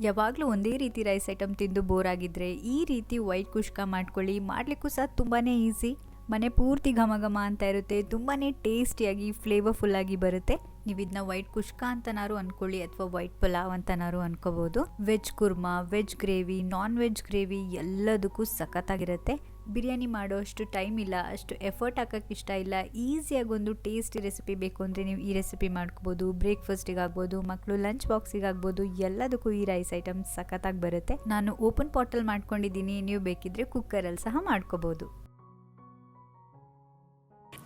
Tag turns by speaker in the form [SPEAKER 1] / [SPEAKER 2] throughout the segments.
[SPEAKER 1] ಯಾವಾಗಲೂ ಒಂದೇ ರೀತಿ ರೈಸ್ ಐಟಮ್ ತಿಂದು ಬೋರ್ ಆಗಿದ್ರೆ ಈ ರೀತಿ ವೈಟ್ ಕುಷ್ಕ ಮಾಡ್ಕೊಳ್ಳಿ. ಮಾಡಲಿಕ್ಕೂ ಸಹ ತುಂಬಾ ಈಸಿ ಮನೆ ಪೂರ್ತಿ ಘಮ ಘಮ ಅಂತ ಇರುತ್ತೆ. ತುಂಬಾ ಟೇಸ್ಟಿಯಾಗಿ ಫ್ಲೇವರ್ಫುಲ್ ಆಗಿ ಬರುತ್ತೆ. ನೀವು ಇದನ್ನ ವೈಟ್ ಕುಷ್ಕ ಅಂತನಾರು ಅನ್ಕೊಳ್ಳಿ ಅಥವಾ ವೈಟ್ ಪಲಾವ್ ಅಂತನಾರು ಅನ್ಕೋಬಹುದು veg kurma veg gravy non veg gravy ಎಲ್ಲದಕ್ಕೂ ಸಖತ್ತಾಗಿರುತ್ತೆ. ಬಿರಿಯಾನಿ ಮಾಡೋ ಅಷ್ಟು ಟೈಮ್ ಇಲ್ಲ, ಅಷ್ಟು ಎಫರ್ಟ್ ಹಾಕೋಕ್ಕೆ ಇಷ್ಟ ಇಲ್ಲ. ಈಸಿಯಾಗಿ ಒಂದು ಟೇಸ್ಟಿ ರೆಸಿಪಿ ಬೇಕು ಅಂದರೆ ನೀವು ಈ ರೆಸಿಪಿ ಮಾಡ್ಕೋಬೋದು ಬ್ರೇಕ್ಫಾಸ್ಟಿಗೆ ಆಗ್ಬೋದು ಮಕ್ಕಳು ಲಂಚ್ ಬಾಕ್ಸಿಗೆ ಆಗ್ಬೋದು, ಎಲ್ಲದಕ್ಕೂ ಈ ರೈಸ್ ಐಟಮ್ ಸಖತ್ತಾಗಿ ಬರುತ್ತೆ. ನಾನು ಓಪನ್ ಪಾಟಲ್ ಮಾಡ್ಕೊಂಡಿದ್ದೀನಿ, ನೀವು ಬೇಕಿದ್ರೆ ಕುಕ್ಕರಲ್ಲಿ ಸಹ ಮಾಡ್ಕೋಬೋದು.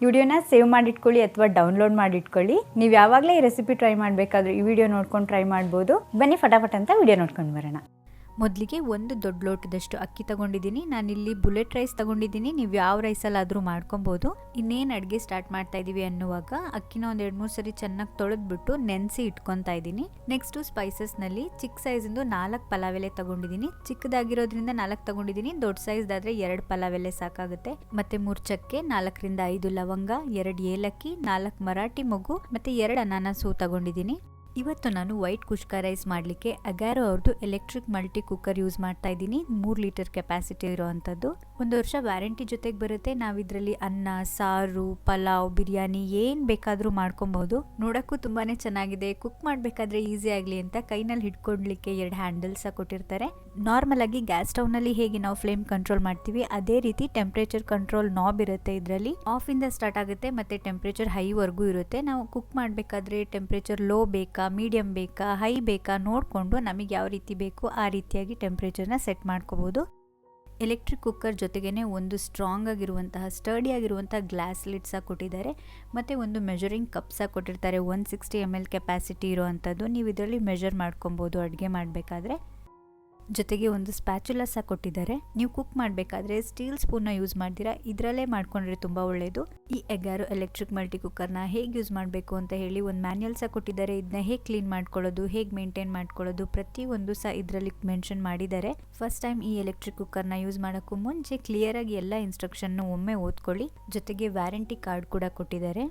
[SPEAKER 2] ವಿಡಿಯೋನ ಸೇವ್ ಮಾಡಿಟ್ಕೊಳ್ಳಿ ಅಥವಾ ಡೌನ್ಲೋಡ್ ಮಾಡಿಟ್ಕೊಳ್ಳಿ. ನೀವು ಯಾವಾಗಲೇ ಈ ರೆಸಿಪಿ ಟ್ರೈ ಮಾಡಬೇಕಾದ್ರೂ ಈ ವಿಡಿಯೋ ನೋಡ್ಕೊಂಡು ಟ್ರೈ ಮಾಡ್ಬೋದು. ಬನ್ನಿ ಫಟಾಫಟ್ ಅಂತ ವಿಡಿಯೋ ನೋಡ್ಕೊಂಡು ಬರೋಣ.
[SPEAKER 1] ಮೊದಲಿಗೆ ಒಂದು ದೊಡ್ಡ ಲೋಟದಷ್ಟು ಅಕ್ಕಿ ತಗೊಂಡಿದ್ದೀನಿ. ನಾನಿಲ್ಲಿ ಬುಲೆಟ್ ರೈಸ್ ತಗೊಂಡಿದ್ದೀನಿ. ನೀವು ಯಾವ ರೈಸಲ್ಲಾದರೂ ಮಾಡ್ಕೊಬೋದು. ಇನ್ನೇನು ಅಡುಗೆ ಸ್ಟಾರ್ಟ್ ಮಾಡ್ತಾ ಇದ್ದೀವಿ ಅನ್ನುವಾಗ ಅಕ್ಕಿನ ಒಂದು ಎರಡು ಮೂರು ಸರಿ ಚೆನ್ನಾಗಿ ತೊಳೆದ್ಬಿಟ್ಟು ನೆನೆಸಿ ಇಟ್ಕೊತಾ ಇದ್ದೀನಿ ನೆಕ್ಸ್ಟು ಸ್ಪೈಸಸ್ನಲ್ಲಿ ಚಿಕ್ಕ ಸೈಜಿಂದು ನಾಲ್ಕು ಪಲಾವ್ ಎಲೆ ತಗೊಂಡಿದ್ದೀನಿ. ಚಿಕ್ಕದಾಗಿರೋದ್ರಿಂದ ನಾಲ್ಕು ತಗೊಂಡಿದ್ದೀನಿ. ದೊಡ್ಡ ಸೈಜ್ದಾದರೆ ಎರಡು ಪಲಾವ್ ಎಲೆ ಸಾಕಾಗುತ್ತೆ. ಮತ್ತು ಮೂರು ಚಕ್ಕೆ ನಾಲ್ಕರಿಂದ ಐದು ಲವಂಗ, ಎರಡು ಏಲಕ್ಕಿ, ನಾಲ್ಕು ಮರಾಠಿ ಮಗು ಮತ್ತು ಎರಡು ಅನಾನಸು ತಗೊಂಡಿದ್ದೀನಿ. ಇವತ್ತು ನಾನು ವೈಟ್ ಕುಷ್ಕ ರೈಸ್ ಮಾಡಲಿಕ್ಕೆ ಅಗ್ಯಾರೋ ಅವ್ರದ್ದು ಎಲೆಕ್ಟ್ರಿಕ್ ಮಲ್ಟಿ ಕುಕ್ಕರ್ ಯೂಸ್ ಮಾಡ್ತಾ ಇದ್ದೀನಿ. ಮೂರು ಲೀಟರ್ ಕೆಪಾಸಿಟಿ ಇರೋವಂಥದ್ದು. ಒಂದು ವರ್ಷ ವ್ಯಾರಂಟಿ ಜೊತೆಗೆ ಬರುತ್ತೆ. ನಾವು ಇದರಲ್ಲಿ ಅನ್ನ, ಸಾರು, ಪಲಾವ್, ಬಿರಿಯಾನಿ ಏನು ಬೇಕಾದರೂ ಮಾಡ್ಕೊಬಹುದು ನೋಡೋಕ್ಕೂ ತುಂಬಾ ಚೆನ್ನಾಗಿದೆ. ಕುಕ್ ಮಾಡಬೇಕಾದ್ರೆ ಈಸಿ ಆಗಲಿ ಅಂತ ಕೈನಲ್ಲಿ ಹಿಡ್ಕೊಡ್ಲಿಕ್ಕೆ ಎರಡು ಹ್ಯಾಂಡಲ್ಸ್ ಕೊಟ್ಟಿರ್ತಾರೆ. ನಾರ್ಮಲ್ ಆಗಿ ಗ್ಯಾಸ್ ಸ್ಟವ್ನಲ್ಲಿ ಹೇಗೆ ನಾವು ಫ್ಲೇಮ್ ಕಂಟ್ರೋಲ್ ಮಾಡ್ತೀವಿ, ಅದೇ ರೀತಿ ಟೆಂಪ್ರೇಚರ್ ಕಂಟ್ರೋಲ್ ನಾಬ್ ಇರುತ್ತೆ ಇದರಲ್ಲಿ. ಆಫಿಂದ ಸ್ಟಾರ್ಟ್ ಆಗುತ್ತೆ ಮತ್ತೆ ಟೆಂಪ್ರೇಚರ್ ಹೈವರೆಗೂ ಇರುತ್ತೆ. ನಾವು ಕುಕ್ ಮಾಡಬೇಕಾದ್ರೆ ಟೆಂಪ್ರೇಚರ್ ಲೋ ಬೇಕಾ ಮೀಡಿಯಂ ಬೇಕಾ ಹೈ ಬೇಕಾ ನೋಡಿಕೊಂಡು ನಮಗೆ ಯಾವ ರೀತಿ ಬೇಕು ಆ ರೀತಿಯಾಗಿ ಟೆಂಪ್ರೇಚರ್ನ ಸೆಟ್ ಮಾಡ್ಕೋಬೋದು. ಎಲೆಕ್ಟ್ರಿಕ್ ಕುಕ್ಕರ್ ಜೊತೆಗೇ ಒಂದು ಸ್ಟ್ರಾಂಗ್ ಆಗಿರುವಂತಹ ಸ್ಟರ್ಡಿ ಆಗಿರುವಂತಹ ಗ್ಲಾಸ್ ಲಿಡ್ಸ ಕೊಟ್ಟಿದ್ದಾರೆ. ಮತ್ತು ಒಂದು ಮೆಜರಿಂಗ್ ಸಹ ಕೊಟ್ಟಿರ್ತಾರೆ. One sixty M L capacity ಇರುವಂಥದ್ದು ನೀವು ಇದರಲ್ಲಿ ಮೆಜರ್ ಮಾಡ್ಕೊಬೋದು, ಅಡುಗೆ ಮಾಡಬೇಕಾದ್ರೆ. ಜೊತೆಗೆ ಒಂದು ಸ್ಪ್ಯಾಚುಲ ಸಹ ಕೊಟ್ಟಿದ್ದಾರೆ. ನೀವು ಕುಕ್ ಮಾಡಬೇಕಾದ್ರೆ ಸ್ಟೀಲ್ ಸ್ಪೂನ್ನ ಯೂಸ್ ಮಾಡ್ತೀರಾ? ಇದರಲ್ಲೇ ಮಾಡ್ಕೊಂಡ್ರೆ ತುಂಬ ಒಳ್ಳೆಯದು ಈ ಎಗ್ಗಾರು ಎಲೆಕ್ಟ್ರಿಕ್ ಮಲ್ಟಿ ಕುಕ್ಕರ್ನ ಹೇಗೆ ಯೂಸ್ ಮಾಡಬೇಕು ಅಂತ ಹೇಳಿ ಒಂದು ಮ್ಯಾನ್ಯಲ್ ಸಹ ಕೊಟ್ಟಿದ್ದಾರೆ. ಇದನ್ನ ಹೇಗೆ ಕ್ಲೀನ್ ಮಾಡ್ಕೊಳ್ಳೋದು, ಹೇಗೆ ಮೇಂಟೈನ್ ಮಾಡ್ಕೊಳ್ಳೋದು ಪ್ರತಿಯೊಂದು ಸಹ ಇದರಲ್ಲಿ ಮೆನ್ಷನ್ ಮಾಡಿದ್ದಾರೆ. ಫಸ್ಟ್ ಟೈಮ್ ಈ ಎಲೆಕ್ಟ್ರಿಕ್ ಕುಕ್ಕರ್ನ ಯೂಸ್ ಮಾಡೋಕ್ಕೂ ಮುಂಚೆ ಕ್ಲಿಯರ್ ಆಗಿ ಎಲ್ಲ ಇನ್ಸ್ಟ್ರಕ್ಷನ್ನು ಒಮ್ಮೆ ಓದ್ಕೊಳ್ಳಿ. ಜೊತೆಗೆ ವ್ಯಾರಂಟಿ ಕಾರ್ಡ್ ಕೂಡ ಕೊಟ್ಟಿದ್ದಾರೆ.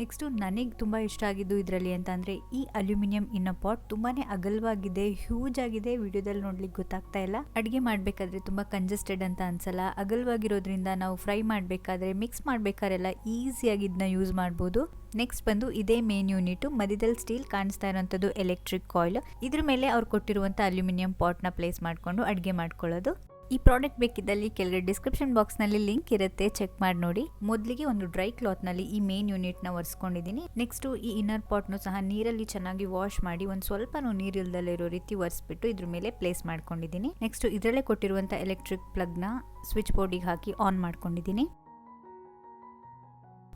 [SPEAKER 1] ನೆಕ್ಸ್ಟು ನನಗೆ ತುಂಬ ಇಷ್ಟ ಆಗಿದ್ದು ಇದರಲ್ಲಿ ಅಂತಂದರೆ ಈ ಅಲ್ಯೂಮಿನಿಯಂ ಇನ್ನ ಪಾಟ್ ತುಂಬಾ ಅಗಲವಾಗಿದೆ ಹ್ಯೂಜ್ ಆಗಿದೆ. ವಿಡಿಯೋದಲ್ಲಿ ನೋಡ್ಲಿಕ್ಕೆ ಗೊತ್ತಾಗ್ತಾ ಇಲ್ಲ. ಅಡುಗೆ ಮಾಡಬೇಕಾದ್ರೆ ತುಂಬ ಕಂಜೆಸ್ಟೆಡ್ ಅಂತ ಅನ್ಸಲ್ಲ. ಅಗಲವಾಗಿರೋದ್ರಿಂದ ನಾವು ಫ್ರೈ ಮಾಡಬೇಕಾದ್ರೆ ಮಿಕ್ಸ್ ಮಾಡಬೇಕಾರೆಲ್ಲ ಈಸಿಯಾಗಿ ಇದನ್ನ ಯೂಸ್ ಮಾಡ್ಬೋದು. ನೆಕ್ಸ್ಟ್ ಬಂದು ಇದೇ ಮೇನ್ ಯೂನಿಟು ಮಧ್ಯದಲ್ಲಿ ಸ್ಟೀಲ್ ಕಾಣಿಸ್ತಾ ಇರೋಂಥದ್ದು ಎಲೆಕ್ಟ್ರಿಕ್ ಕಾಯಿಲ್ ಇದ್ರ ಮೇಲೆ ಅವ್ರು ಕೊಟ್ಟಿರುವಂಥ ಅಲ್ಯೂಮಿನಿಯಂ ಪಾಟ್ನ ಪ್ಲೇಸ್ ಮಾಡಿಕೊಂಡು ಅಡುಗೆ ಮಾಡ್ಕೊಳ್ಳೋದು. ಈ ಪ್ರಾಡಕ್ಟ್ ಬೇಕಿದ್ದಲ್ಲಿ ಕೆಳಗಡೆ ಡಿಸ್ಕ್ರಿಪ್ಷನ್ ಬಾಕ್ಸ್ನಲ್ಲಿ ಲಿಂಕ್ ಇರುತ್ತೆ. ಚೆಕ್ ಮಾಡಿ ನೋಡಿ. ಮೊದಲಿಗೆ ಒಂದು ಡ್ರೈ ಕ್ಲಾತ್ನಲ್ಲಿ ಈ ಮೇನ್ ಯೂನಿಟ್ನ ಒರೆಸ್ಕೊಂಡಿದ್ದೀನಿ. ನೆಕ್ಸ್ಟು ಈ ಇನ್ನರ್ ಪಾಟ್ನು ಸಹ ನೀರಲ್ಲಿ ಚೆನ್ನಾಗಿ ವಾಶ್ ಮಾಡಿ ಒಂದು ಸ್ವಲ್ಪನೂ ನೀರಿಲ್ದಲ್ಲೇ ಇರೋ ರೀತಿ ಒರೆಸ್ಬಿಟ್ಟು ಇದ್ರ ಮೇಲೆ ಪ್ಲೇಸ್ ಮಾಡ್ಕೊಂಡಿದ್ದೀನಿ. ನೆಕ್ಸ್ಟ್ ಇದರಲ್ಲೇ ಕೊಟ್ಟಿರುವಂಥ ಎಲೆಕ್ಟ್ರಿಕ್ ಪ್ಲಗ್ನ ಸ್ವಿಚ್ ಬೋರ್ಡಿಗೆ ಹಾಕಿ ಆನ್ ಮಾಡ್ಕೊಂಡಿದ್ದೀನಿ.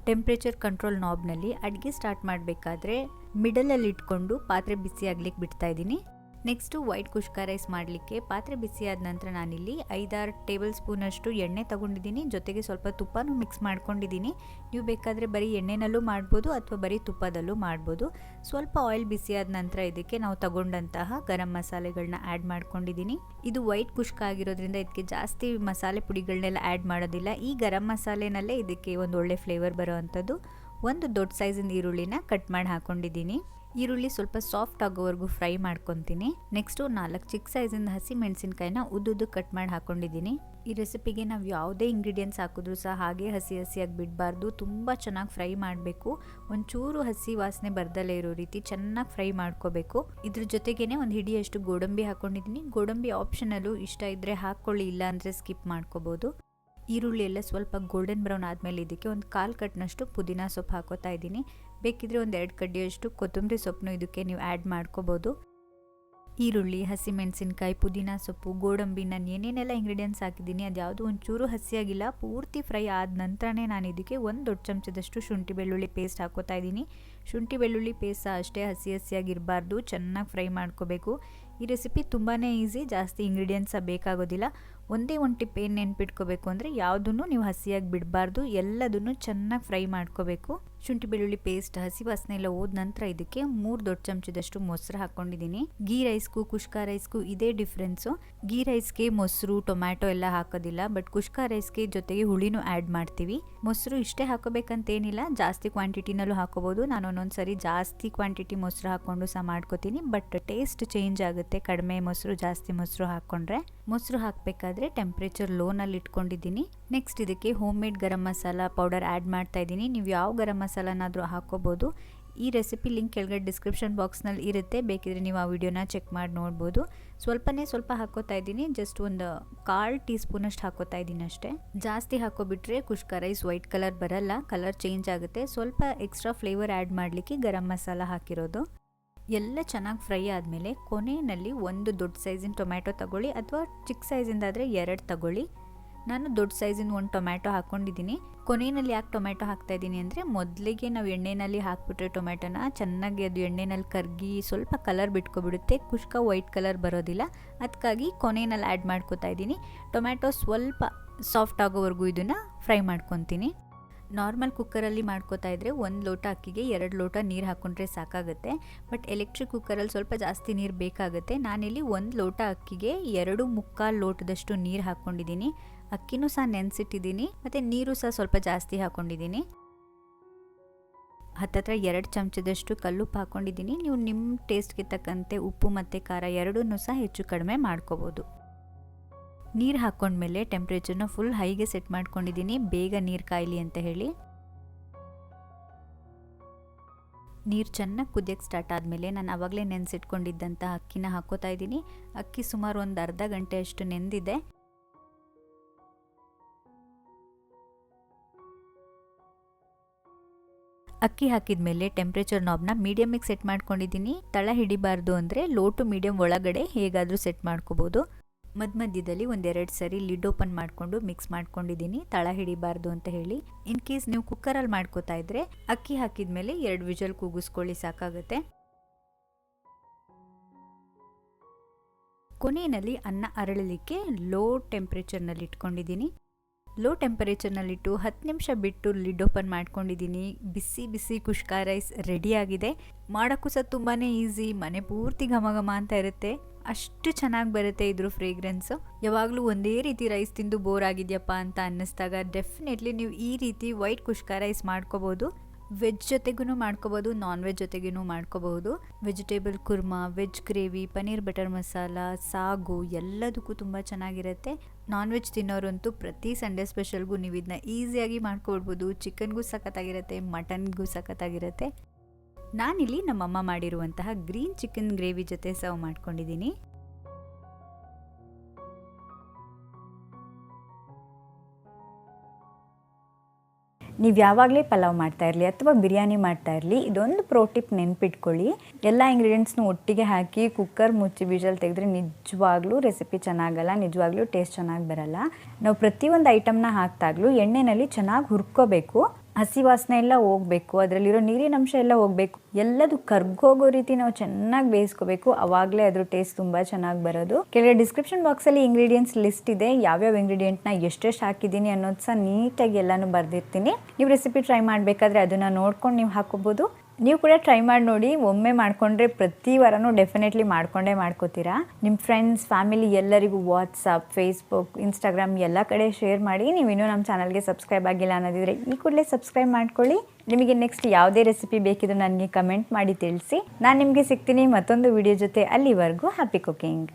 [SPEAKER 1] ಟೆಂಪ್ರೇಚರ್ ಕಂಟ್ರೋಲ್ ನಾಬ್ನಲ್ಲಿ ಅಡುಗೆ ಸ್ಟಾರ್ಟ್ ಮಾಡಬೇಕಾದ್ರೆ ಮಿಡಲಲ್ಲಿ ಇಟ್ಕೊಂಡು ಪಾತ್ರೆ ಬಿಸಿ ಆಗ್ಲಿಕ್ಕೆ ಬಿಡ್ತಾ ಇದ್ದೀನಿ. ನೆಕ್ಸ್ಟು ವೈಟ್ ಕುಷ್ಕ ರೈಸ್ ಮಾಡಲಿಕ್ಕೆ ಪಾತ್ರೆ ಬಿಸಿ ಆದ ನಂತರ ನಾನಿಲ್ಲಿ ಐದಾರು ಟೇಬಲ್ ಸ್ಪೂನಷ್ಟು ಎಣ್ಣೆ ತಗೊಂಡಿದ್ದೀನಿ. ಜೊತೆಗೆ ಸ್ವಲ್ಪ ತುಪ್ಪನೂ ಮಿಕ್ಸ್ ಮಾಡ್ಕೊಂಡಿದ್ದೀನಿ. ನೀವು ಬೇಕಾದರೆ ಬರೀ ಎಣ್ಣೆನಲ್ಲೂ ಮಾಡ್ಬೋದು ಅಥವಾ ಬರೀ ತುಪ್ಪದಲ್ಲೂ ಮಾಡ್ಬೋದು. ಸ್ವಲ್ಪ ಆಯಿಲ್ ಬಿಸಿ ಆದ ನಂತರ ಇದಕ್ಕೆ ನಾವು ತಗೊಂಡಂತಹ ಗರಂ ಮಸಾಲೆಗಳನ್ನ ಆ್ಯಡ್ ಮಾಡ್ಕೊಂಡಿದ್ದೀನಿ. ಇದು ವೈಟ್ ಕುಷ್ಕ ಆಗಿರೋದ್ರಿಂದ ಇದಕ್ಕೆ ಜಾಸ್ತಿ ಮಸಾಲೆ ಪುಡಿಗಳನ್ನೆಲ್ಲ ಆ್ಯಡ್ ಮಾಡೋದಿಲ್ಲ. ಈ ಗರಂ ಮಸಾಲೆನಲ್ಲೇ ಇದಕ್ಕೆ ಒಂದು ಒಳ್ಳೆ ಫ್ಲೇವರ್ ಬರೋ ಅಂಥದ್ದು ಒಂದು ದೊಡ್ಡ ಸೈಜಿನ ಈರುಳ್ಳಿನ ಕಟ್ ಮಾಡಿ ಹಾಕೊಂಡಿದ್ದೀನಿ. ಈರುಳ್ಳಿ ಸ್ವಲ್ಪ ಸಾಫ್ಟ್ ಆಗೋವರೆಗೂ ಫ್ರೈ ಮಾಡ್ಕೊತೀನಿ. ನೆಕ್ಸ್ಟು ನಾಲ್ಕು ಚಿಕ್ಕ ಸೈಜಿಂದ ಹಸಿ ಮೆಣಸಿನ್ಕಾಯಿನ ಉದ್ದುದ್ದು ಕಟ್ ಮಾಡಿ ಹಾಕೊಂಡಿದ್ದೀನಿ. ಈ ರೆಸಿಪಿಗೆ ನಾವು ಯಾವುದೇ ಇಂಗ್ರೀಡಿಯೆಂಟ್ಸ್ ಹಾಕಿದ್ರು ಸಹ ಹಾಗೆ ಹಸಿ ಹಸಿಯಾಗಿ ಬಿಡಬಾರ್ದು. ತುಂಬ ಚೆನ್ನಾಗಿ ಫ್ರೈ ಮಾಡಬೇಕು. ಒಂಚೂರು ಹಸಿ ವಾಸನೆ ಬರ್ದಲ್ಲೇ ಇರೋ ರೀತಿ ಚೆನ್ನಾಗಿ ಫ್ರೈ ಮಾಡ್ಕೋಬೇಕು. ಇದ್ರ ಜೊತೆಗೇನೆ ಒಂದು ಹಿಡಿಯಷ್ಟು ಗೋಡಂಬಿ ಹಾಕೊಂಡಿದ್ದೀನಿ. ಗೋಡಂಬಿ ಆಪ್ಷನಲ್ಲೂ ಇಷ್ಟ ಇದ್ದರೆ ಹಾಕ್ಕೊಳ್ಳಿ ಇಲ್ಲ ಸ್ಕಿಪ್ ಮಾಡ್ಕೋಬೋದು. ಈರುಳ್ಳಿ ಎಲ್ಲ ಸ್ವಲ್ಪ ಗೋಲ್ಡನ್ ಬ್ರೌನ್ ಆದಮೇಲೆ ಇದಕ್ಕೆ ಒಂದು ಕಾಲು ಕಟ್ನಷ್ಟು ಪುದೀನ ಸೊಪ್ಪು ಹಾಕೋತಾ ಇದ್ದೀನಿ. ಬೇಕಿದ್ರೆ ಒಂದು ಎರಡು ಕಡ್ಡಿಯಷ್ಟು ಕೊತ್ತಂಬರಿ ಸೊಪ್ಪನ್ನು ಇದಕ್ಕೆ ನೀವು ಆ್ಯಡ್ ಮಾಡ್ಕೋಬೋದು. ಈರುಳ್ಳಿ, ಹಸಿಮೆಣಸಿನ್ಕಾಯಿ, ಪುದೀನ ಸೊಪ್ಪು, ಗೋಡಂಬಿ, ನಾನು ಏನೇನೆಲ್ಲ ಇಂಗ್ರೀಡಿಯೆಂಟ್ಸ್ ಹಾಕಿದ್ದೀನಿ, ಅದು ಯಾವುದು ಒಂಚೂರು ಹಸಿಯಾಗಿಲ್ಲ, ಪೂರ್ತಿ ಫ್ರೈ ಆದ ನಂತರನೇ ನಾನು ಇದಕ್ಕೆ ಒಂದು ದೊಡ್ಡ ಚಮಚದಷ್ಟು ಶುಂಠಿ ಬೆಳ್ಳುಳ್ಳಿ ಪೇಸ್ಟ್ ಹಾಕೋತಾ ಇದ್ದೀನಿ. ಶುಂಠಿ ಬೆಳ್ಳುಳ್ಳಿ ಪೇಸ್ಟ್ ಅಷ್ಟೇ ಹಸಿ ಹಸಿಯಾಗಿರಬಾರ್ದು, ಚೆನ್ನಾಗಿ ಫ್ರೈ ಮಾಡ್ಕೋಬೇಕು. ಈ ರೆಸಿಪಿ ತುಂಬಾ ಈಸಿ ಜಾಸ್ತಿ ಇಂಗ್ರೀಡಿಯೆಂಟ್ಸ ಬೇಕಾಗೋದಿಲ್ಲ. ಒಂದೇ ಒಂದು ಟಿಪ್ ಏನು ನೆನ್ಪಿಟ್ಕೋಬೇಕು ಅಂದರೆ ಯಾವುದನ್ನು ನೀವು ಹಸಿಯಾಗಿ ಬಿಡಬಾರ್ದು, ಎಲ್ಲದನ್ನು ಚೆನ್ನಾಗಿ ಫ್ರೈ ಮಾಡ್ಕೋಬೇಕು. ಶುಂಠಿ ಬೆಳ್ಳುಳ್ಳಿ ಪೇಸ್ಟ್ ಹಸಿ ವಾಸನೆ ಎಲ್ಲ ಹೋದ ನಂತರ ಇದಕ್ಕೆ ಮೂರು ದೊಡ್ಡ ಚಮಚದಷ್ಟು ಮೊಸರು ಹಾಕ್ಕೊಂಡಿದ್ದೀನಿ ಗೀ ರೈಸ್ಗೂ ಕುಷ್ಕ ರೈಸ್ಗೂ ಇದೇ ಡಿಫ್ರೆನ್ಸು ಗೀ ರೈಸ್ಗೆ ಮೊಸರು, ಟೊಮ್ಯಾಟೊ ಎಲ್ಲ ಹಾಕೋದಿಲ್ಲ ಬಟ್ ಕುಷ್ಕ ರೈಸ್ಗೆ ಜೊತೆಗೆ ಹುಳಿನೂ ಆ್ಯಡ್ ಮಾಡ್ತೀವಿ. ಮೊಸರು ಇಷ್ಟೇ ಹಾಕೋಬೇಕಂತೇನಿಲ್ಲ, ಜಾಸ್ತಿ ಕ್ವಾಂಟಿಟಿನಲ್ಲೂ ಹಾಕೋಬೋದು. ನಾನು ಒಂದೊಂದ್ಸರಿ ಜಾಸ್ತಿ ಕ್ವಾಂಟಿಟಿ ಮೊಸರು ಹಾಕ್ಕೊಂಡು ಸಹ ಮಾಡ್ಕೋತೀನಿ ಬಟ್ ಟೇಸ್ಟ್ ಚೇಂಜ್ ಆಗುತ್ತೆ ಕಡಿಮೆ ಮೊಸರು, ಜಾಸ್ತಿ ಮೊಸರು ಹಾಕ್ಕೊಂಡ್ರೆ. ಮೊಸರು ಹಾಕಬೇಕಾದ್ರೆ ಟೆಂಪ್ರೇಚರ್ ಲೋನಲ್ಲಿ ಇಟ್ಕೊಂಡಿದ್ದೀನಿ. ನೆಕ್ಸ್ಟ್ ಇದಕ್ಕೆ home made garam masala powder add ಮಾಡ್ತಾ ಇದ್ದೀನಿ. ನೀವು ಯಾವ ಗರಂ ಮಸಾಲನಾದರೂ ಹಾಕೋಬೋದು. ಈ ರೆಸಿಪಿ ಲಿಂಕ್ ಕೆಳಗಡೆ ಡಿಸ್ಕ್ರಿಪ್ಷನ್ ಬಾಕ್ಸ್ನಲ್ಲಿ ಇರುತ್ತೆ. ಬೇಕಿದ್ರೆ ನೀವು ಆ ವಿಡಿಯೋನ ಚೆಕ್ ಮಾಡಿ ನೋಡ್ಬೋದು. ಸ್ವಲ್ಪನೇ ಸ್ವಲ್ಪ ಹಾಕೋತಾ ಇದ್ದೀನಿ. ಜಸ್ಟ್ ಒಂದು ಕಾಲು ಟೀ ಸ್ಪೂನಷ್ಟು ಹಾಕೋತಾ ಇದ್ದೀನಿ ಅಷ್ಟೇ. ಜಾಸ್ತಿ ಹಾಕೋಬಿಟ್ರೆ ಕುಷ್ಕ ರೈಸ್ ವೈಟ್ ಕಲರ್ ಬರಲ್ಲ. ಕಲರ್ ಚೇಂಜ್ ಆಗುತ್ತೆ. ಸ್ವಲ್ಪ ಎಕ್ಸ್ಟ್ರಾ ಫ್ಲೇವರ್ ಆ್ಯಡ್ ಮಾಡಲಿಕ್ಕೆ ಗರಂ ಮಸಾಲ ಹಾಕಿರೋದು. ಎಲ್ಲ ಚೆನ್ನಾಗಿ ಫ್ರೈ ಆದಮೇಲೆ ಕೊನೆಯಲ್ಲಿ ಒಂದು ದೊಡ್ಡ ಸೈಜಿನ ಟೊಮ್ಯಾಟೊ ತಗೊಳ್ಳಿ ಅಥವಾ ಚಿಕ್ಕ ಸೈಜಿಂದಾದರೆ ಎರಡು ತಗೊಳ್ಳಿ. ನಾನು ದೊಡ್ಡ ಸೈಜಿನ ಒಂದು ಟೊಮ್ಯಾಟೊ ಹಾಕ್ಕೊಂಡಿದ್ದೀನಿ. ಕೊನೆಯಲ್ಲಿ ಯಾಕೆ ಟೊಮ್ಯಾಟೊ ಹಾಕ್ತಾ ಇದ್ದೀನಿ ಅಂದರೆ ಮೊದಲಿಗೆ ನಾವು ಎಣ್ಣೆಯಲ್ಲಿ ಹಾಕ್ಬಿಟ್ರೆ ಟೊಮ್ಯಾಟೊನ ಚೆನ್ನಾಗಿ ಅದು ಎಣ್ಣೆನಲ್ಲಿ ಕರ್ಗಿ ಸ್ವಲ್ಪ ಕಲರ್ ಬಿಟ್ಕೊಬಿಡುತ್ತೆ. ಕುಷ್ಕ ವೈಟ್ ಕಲರ್ ಬರೋದಿಲ್ಲ. ಅದಕ್ಕಾಗಿ ಕೊನೆಯಲ್ಲಿ ಆ್ಯಡ್ ಮಾಡ್ಕೋತಾ ಇದ್ದೀನಿ. ಟೊಮ್ಯಾಟೊ ಸ್ವಲ್ಪ ಸಾಫ್ಟ್ ಆಗೋವರೆಗೂ ಇದನ್ನು ಫ್ರೈ ಮಾಡ್ಕೊತೀನಿ. ನಾರ್ಮಲ್ ಕುಕ್ಕರಲ್ಲಿ ಮಾಡ್ಕೋತಾ ಇದ್ದರೆ ಒಂದು ಲೋಟ ಅಕ್ಕಿಗೆ ಎರಡು ಲೋಟ ನೀರು ಹಾಕ್ಕೊಂಡ್ರೆ ಸಾಕಾಗುತ್ತೆ. ಬಟ್ ಎಲೆಕ್ಟ್ರಿಕ್ ಕುಕ್ಕರಲ್ಲಿ ಸ್ವಲ್ಪ ಜಾಸ್ತಿ ನೀರು ಬೇಕಾಗುತ್ತೆ. ನಾನಿಲ್ಲಿ ಒಂದು ಲೋಟ ಅಕ್ಕಿಗೆ ಎರಡು ಮುಕ್ಕಾಲು ಲೋಟದಷ್ಟು ನೀರು ಹಾಕ್ಕೊಂಡಿದ್ದೀನಿ ಅಕ್ಕಿನೂ ಸಹ ನೆನೆಸಿಟ್ಟಿದ್ದೀನಿ ಮತ್ತು ನೀರು ಸಹ ಸ್ವಲ್ಪ ಜಾಸ್ತಿ ಹಾಕ್ಕೊಂಡಿದ್ದೀನಿ ಹತ್ತತ್ರ ಎರಡು ಚಮಚದಷ್ಟು ಕಲ್ಲುಪ್ಪು ಹಾಕ್ಕೊಂಡಿದ್ದೀನಿ ನೀವು ನಿಮ್ಮ ಟೇಸ್ಟ್ಗೆ ತಕ್ಕಂತೆ ಉಪ್ಪು ಮತ್ತು ಖಾರ ಎರಡನ್ನೂ ಸಹ ಹೆಚ್ಚು ಕಡಿಮೆ ಮಾಡ್ಕೋಬೋದು. ನೀರು ಹಾಕ್ಕೊಂಡ್ಮೇಲೆ ಟೆಂಪ್ರೇಚರ್ನ ಫುಲ್ ಹೈಗೆ ಸೆಟ್ ಮಾಡ್ಕೊಂಡಿದ್ದೀನಿ ಬೇಗ ನೀರು ಕಾಯಲಿ ಅಂತ ಹೇಳಿ. ನೀರು ಚೆನ್ನಾಗಿ ಕುದಿಯೋಕ್ಕೆ ಸ್ಟಾರ್ಟ್ ಆದಮೇಲೆ ನಾನು ಆವಾಗಲೇ ನೆನೆಸಿಟ್ಕೊಂಡಿದ್ದಂಥ ಅಕ್ಕಿನ ಹಾಕೋತಾ ಇದ್ದೀನಿ ಅಕ್ಕಿ ಸುಮಾರು ಒಂದು ಅರ್ಧ ಗಂಟೆ ಅಷ್ಟು ನೆಂದಿದೆ. ಅಕ್ಕಿ ಹಾಕಿದ ಮೇಲೆ ಟೆಂಪ್ರೇಚರ್ ನಾಬ್ನ ಮೀಡಿಯಮಿಗೆ ಸೆಟ್ ಮಾಡ್ಕೊಂಡಿದ್ದೀನಿ ತಳ ಹಿಡಿಬಾರ್ದು ಅಂದರೆ ಲೋ ಟು ಮೀಡಿಯಮ್ ಒಳಗಡೆ ಹೇಗಾದರೂ ಸೆಟ್ ಮಾಡ್ಕೋಬೋದು. ಮಧ್ಯ ಮಧ್ಯದಲ್ಲಿ ಒಂದೆರಡು ಸರಿ ಲಿಡ್ ಓಪನ್ ಮಾಡಿಕೊಂಡು ಮಿಕ್ಸ್ ಮಾಡ್ಕೊಂಡಿದ್ದೀನಿ. ತಳ ಹಿಡಿಬಾರ್ದು ಅಂತ ಹೇಳಿ. ಇನ್ ಕೇಸ್ ನೀವು ಕುಕ್ಕರಲ್ಲಿ ಮಾಡ್ಕೋತಾ ಇದ್ರೆ ಅಕ್ಕಿ ಹಾಕಿದ ಮೇಲೆ ಎರಡು ವಿಜಲ್ ಕೂಗಿಸ್ಕೊಳ್ಳಿ ಸಾಕಾಗುತ್ತೆ. ಕೊನೆಯಲ್ಲಿ ಅನ್ನ ಅರಳಲಿಕ್ಕೆ ಲೋ ಟೆಂಪ್ರೇಚರ್ನಲ್ಲಿ ಇಟ್ಕೊಂಡಿದ್ದೀನಿ. ಲೋ ಟೆಂಪರೇಚರ್ನಲ್ಲಿಟ್ಟು ಹತ್ತು ನಿಮಿಷ ಬಿಟ್ಟು ಲಿಡ್ ಓಪನ್ ಮಾಡ್ಕೊಂಡಿದ್ದೀನಿ. ಬಿಸಿ ಬಿಸಿ ಕುಷ್ಕ ರೈಸ್ ರೆಡಿಯಾಗಿದೆ ಮಾಡೋಕ್ಕೂ ಸಹ ತುಂಬಾ ಈಸಿ. ಮನೆ ಪೂರ್ತಿ ಘಮ ಘಮ ಅಂತ ಇರುತ್ತೆ. ಅಷ್ಟು ಚೆನ್ನಾಗಿ ಬರುತ್ತೆ ಇದ್ರ ಫ್ರೇಗ್ರೆನ್ಸು ಯಾವಾಗಲೂ ಒಂದೇ ರೀತಿ ರೈಸ್ ತಿಂದು ಬೋರ್ ಆಗಿದೆಯಪ್ಪ ಅಂತ ಅನ್ನಿಸ್ದಾಗ ಡೆಫಿನೆಟ್ಲಿ ನೀವು ಈ ರೀತಿ ವೈಟ್ ಕುಷ್ಕ ರೈಸ್ ಮಾಡ್ಕೋಬೋದು. ವೆಜ್ ಜೊತೆಗೂ ಮಾಡ್ಕೋಬೋದು ನಾನ್ ವೆಜ್ ಜೊತೆಗೂ ಮಾಡ್ಕೋಬಹುದು vegetable kurma veg gravy paneer butter masala, sagu ಎಲ್ಲದಕ್ಕೂ ತುಂಬ ಚೆನ್ನಾಗಿರುತ್ತೆ. ನಾನ್ ವೆಜ್ ತಿನ್ನೋರಂತೂ ಪ್ರತಿ ಸಂಡೇ ಸ್ಪೆಷಲ್ಗೂ ನೀವು ಇದನ್ನ ಈಸಿಯಾಗಿ ಮಾಡ್ಕೊಡ್ಬೋದು. ಚಿಕನ್ಗೂ ಸಖತ್ತಾಗಿರುತ್ತೆ ಮಟನ್ಗೂ ಸಖತ್ತಾಗಿರುತ್ತೆ. ನಾನಿಲ್ಲಿ ನಮ್ಮಮ್ಮ ಮಾಡಿರುವಂತಹ ಗ್ರೀನ್ ಚಿಕನ್ ಗ್ರೇವಿ ಜೊತೆ ಸರ್ವ್ ಮಾಡ್ಕೊಂಡಿದ್ದೀನಿ.
[SPEAKER 2] ನೀವು ಯಾವಾಗಲೇ ಪಲಾವ್ ಮಾಡ್ತಾ ಇರಲಿ ಅಥವಾ ಬಿರಿಯಾನಿ ಮಾಡ್ತಾ ಇರಲಿ, ಇದೊಂದು ಪ್ರೋಟಿಪ್ ನೆನ್ಪಿಟ್ಕೊಳ್ಳಿ. ಎಲ್ಲ ಇಂಗ್ರೀಡಿಯೆಂಟ್ಸ್ನು ಒಟ್ಟಿಗೆ ಹಾಕಿ ಕುಕ್ಕರ್ ಮುಚ್ಚಿ ಬೀಜಲ್ಲಿ ತೆಗೆದ್ರೆ ನಿಜವಾಗ್ಲೂ ರೆಸಿಪಿ ಚೆನ್ನಾಗಲ್ಲ, ನಿಜವಾಗ್ಲೂ ಟೇಸ್ಟ್ ಚೆನ್ನಾಗಿ ಬರಲ್ಲ. ನಾವು ಪ್ರತಿಯೊಂದು ಐಟಮ್ನ ಹಾಕ್ದಾಗ್ಲೂ ಎಣ್ಣೆಯಲ್ಲಿ ಚೆನ್ನಾಗಿ ಹುರ್ಕೋಬೇಕು. ಹಸಿ ವಾಸನೆ ಎಲ್ಲ ಹೋಗಬೇಕು, ಅದರಲ್ಲಿರೋ ನೀರಿನ ಅಂಶ ಎಲ್ಲ ಹೋಗಬೇಕು. ಎಲ್ಲದು ಕರ್ಗೋಗೋ ರೀತಿ ನಾವು ಚೆನ್ನಾಗಿ ಬೇಯಿಸ್ಕೋಬೇಕು. ಅವಾಗಲೇ ಅದ್ರ ಟೇಸ್ಟ್ ತುಂಬ ಚೆನ್ನಾಗಿ ಬರೋದು. ಕೆಳಗೆ ಡಿಸ್ಕ್ರಿಪ್ಷನ್ ಬಾಕ್ಸಲ್ಲಿ ಇಂಗ್ರೀಡಿಯೆಂಟ್ಸ್ ಲಿಸ್ಟ್ ಇದೆ. ಯಾವ್ಯಾವ ಇಂಗ್ರೀಡಿಯೆಂಟ್ನ ಎಷ್ಟೆಷ್ಟು ಹಾಕಿದ್ದೀನಿ ಅನ್ನೋದು ಸಹ ನೀಟಾಗಿ ಎಲ್ಲನೂ ಬರೆದಿರ್ತೀನಿ. ನೀವು ರೆಸಿಪಿ ಟ್ರೈ ಮಾಡಬೇಕಾದ್ರೆ ಅದನ್ನು ನೋಡ್ಕೊಂಡು ನೀವು ಹಾಕೋಬೋದು. ನೀವು ಕೂಡ ಟ್ರೈ ಮಾಡಿ ನೋಡಿ, ಒಮ್ಮೆ ಮಾಡಿಕೊಂಡ್ರೆ ಪ್ರತಿ ವಾರನೂ ಡೆಫಿನೆಟ್ಲಿ ಮಾಡ್ಕೊಂಡೇ ಮಾಡ್ಕೋತೀರಾ? ನಿಮ್ಮ ಫ್ರೆಂಡ್ಸ್ ಫ್ಯಾಮಿಲಿ ಎಲ್ಲರಿಗೂ ವಾಟ್ಸಪ್ ಫೇಸ್ಬುಕ್ ಇನ್ಸ್ಟಾಗ್ರಾಮ್ ಎಲ್ಲ ಕಡೆ ಶೇರ್ ಮಾಡಿ. ನೀವು ಇನ್ನೂ ನಮ್ಮ ಚಾನಲ್ಗೆ ಸಬ್ಸ್ಕ್ರೈಬ್ ಆಗಿಲ್ಲ ಅನ್ನೋದಿದ್ರೆ ಈ ಕೂಡಲೇ ಸಬ್ಸ್ಕ್ರೈಬ್ ಮಾಡ್ಕೊಳ್ಳಿ. ನಿಮಗೆ ನೆಕ್ಸ್ಟ್ ಯಾವುದೇ ರೆಸಿಪಿ ಬೇಕಿದ್ರು ನನಗೆ ಕಮೆಂಟ್ ಮಾಡಿ ತಿಳಿಸಿ. ನಾನು ನಿಮಗೆ ಸಿಗ್ತೀನಿ ಮತ್ತೊಂದು ವಿಡಿಯೋ ಜೊತೆ ಅಲ್ಲಿವರೆಗೂ ಹ್ಯಾಪಿ ಕುಕಿಂಗ್